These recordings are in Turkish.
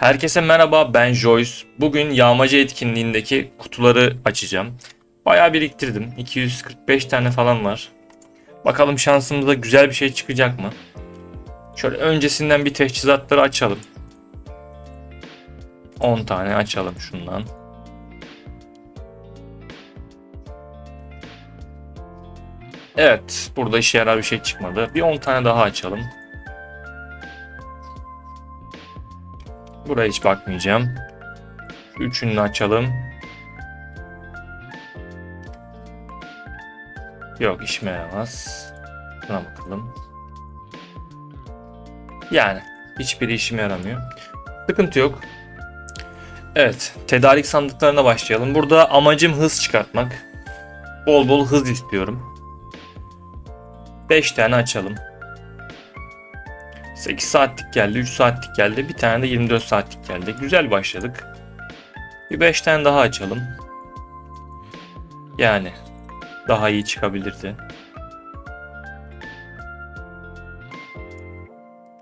Herkese merhaba ben Joyce. Bugün yağmacı etkinliğindeki kutuları açacağım. Bayağı biriktirdim. 245 tane falan var. Bakalım şansımıza güzel bir şey çıkacak mı? Şöyle öncesinden bir teçhizatları açalım. 10 tane açalım şundan. Evet, burada işe yarar bir şey çıkmadı. Bir 10 tane daha açalım. Buraya hiç bakmayacağım. Üçünü açalım. Yok işime yaramaz. Buna bakalım. Yani hiçbiri işime yaramıyor. Sıkıntı yok. Evet, tedarik sandıklarına başlayalım. Burada amacım hız çıkartmak. Bol bol hız istiyorum. 5 tane açalım. 8 saatlik geldi, 3 saatlik geldi, bir tane de 24 saatlik geldi. Güzel başladık. Bir 5 tane daha açalım. Yani daha iyi çıkabilirdi.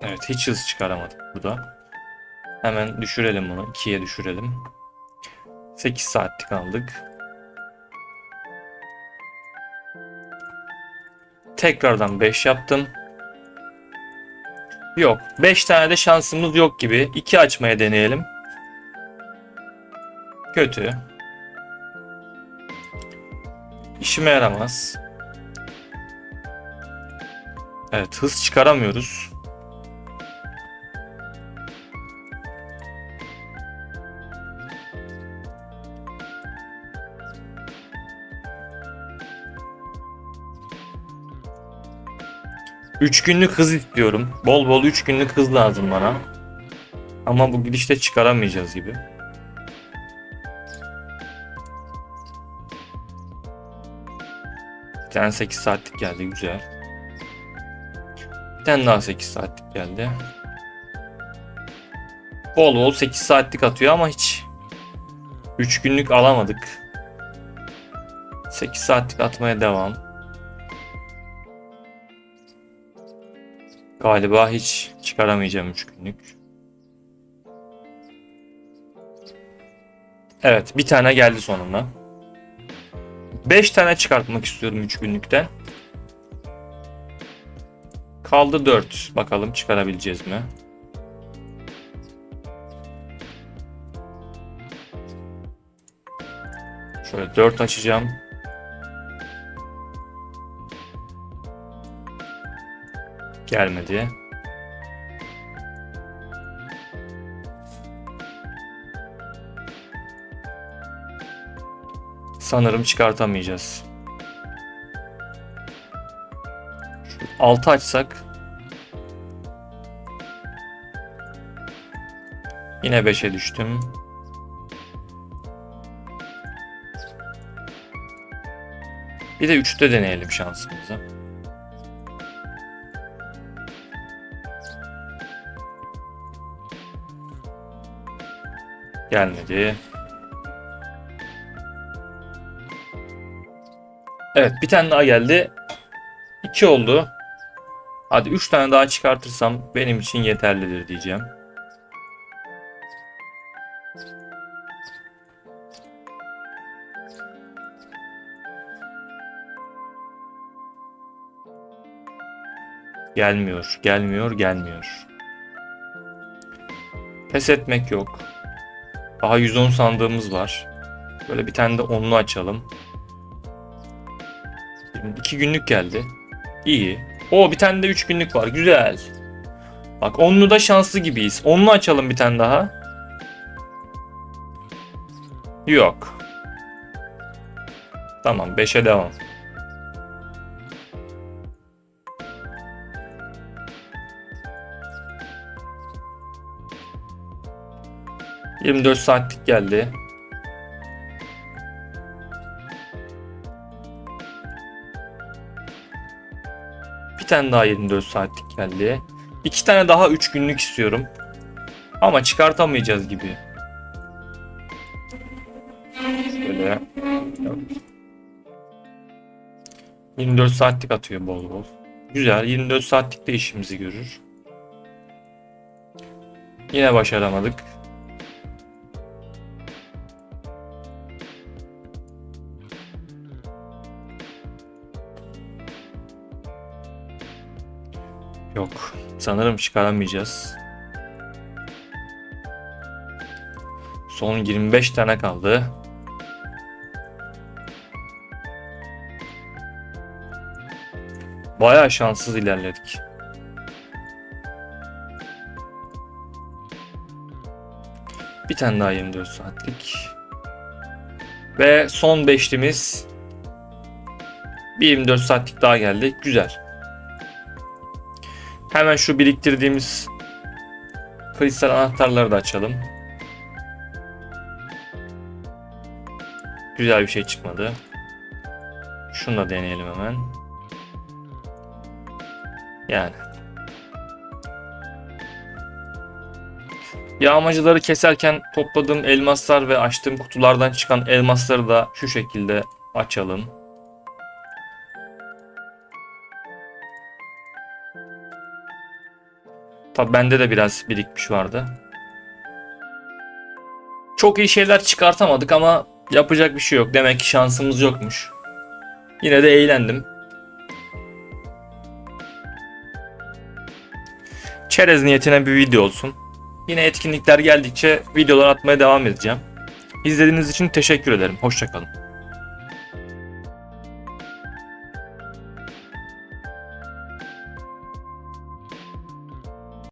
Evet hiç hız çıkaramadık burada. Hemen düşürelim bunu. 2'ye düşürelim. 8 saatlik aldık. Tekrardan 5 yaptım. Yok. 5 tane de şansımız yok gibi. 2 açmaya deneyelim. Kötü. İşime yaramaz. Evet hız çıkaramıyoruz. Üç günlük hız istiyorum. Bol bol 3 günlük hız lazım bana. Ama bu gidişte çıkaramayacağız gibi. Bir tane 8 saatlik geldi güzel. Bir tane daha 8 saatlik geldi. Bol bol 8 saatlik atıyor ama hiç 3 günlük alamadık. 8 saatlik atmaya devam. Galiba hiç çıkaramayacağım 3 günlük. Evet bir tane geldi sonunda. 5 tane çıkartmak istiyorum 3 günlükten. Kaldı 4. Bakalım çıkarabileceğiz mi? Şöyle 4 açacağım. Gelmedi. Sanırım çıkartamayacağız. 6 açsak Yine 5'e düştüm. Bir de 3'te deneyelim şansımızı. Gelmedi. Evet bir tane daha geldi. 2 oldu. Hadi 3 tane daha çıkartırsam benim için yeterlidir diyeceğim. Gelmiyor, gelmiyor, gelmiyor. Pes etmek yok. Daha 110 sandığımız var. Böyle bir tane de onlu açalım. 2 günlük geldi. İyi. O bir tane de 3 günlük var. Güzel. Bak onlu da şanslı gibiyiz. Onlu açalım bir tane daha. Yok. Tamam 5'e devam. Yirmi dört saatlik geldi. Bir tane daha 24 saatlik geldi. İki tane daha 3 günlük istiyorum. Ama çıkartamayacağız gibi. Şöyle. 24 saatlik atıyor bol bol. Güzel. 24 saatlik de işimizi görür. Yine başaramadık. Yok. Sanırım çıkaramayacağız. Son 25 tane kaldı. Bayağı şanssız ilerledik. Bir tane daha 24 saatlik. Ve son beşlimiz bir 24 saatlik daha geldi. Güzel. Hemen şu biriktirdiğimiz kristal anahtarları da açalım. Güzel bir şey çıkmadı. Şunu da deneyelim hemen. Yani. Yağmacıları keserken topladığım elmaslar ve açtığım kutulardan çıkan elmasları da şu şekilde açalım. Tabi bende de biraz birikmiş vardı. Çok iyi şeyler çıkartamadık ama yapacak bir şey yok. Demek ki şansımız yokmuş. Yine de eğlendim. Çerez niyetine bir video olsun. Yine etkinlikler geldikçe videolar atmaya devam edeceğim. İzlediğiniz için teşekkür ederim. Hoşçakalın.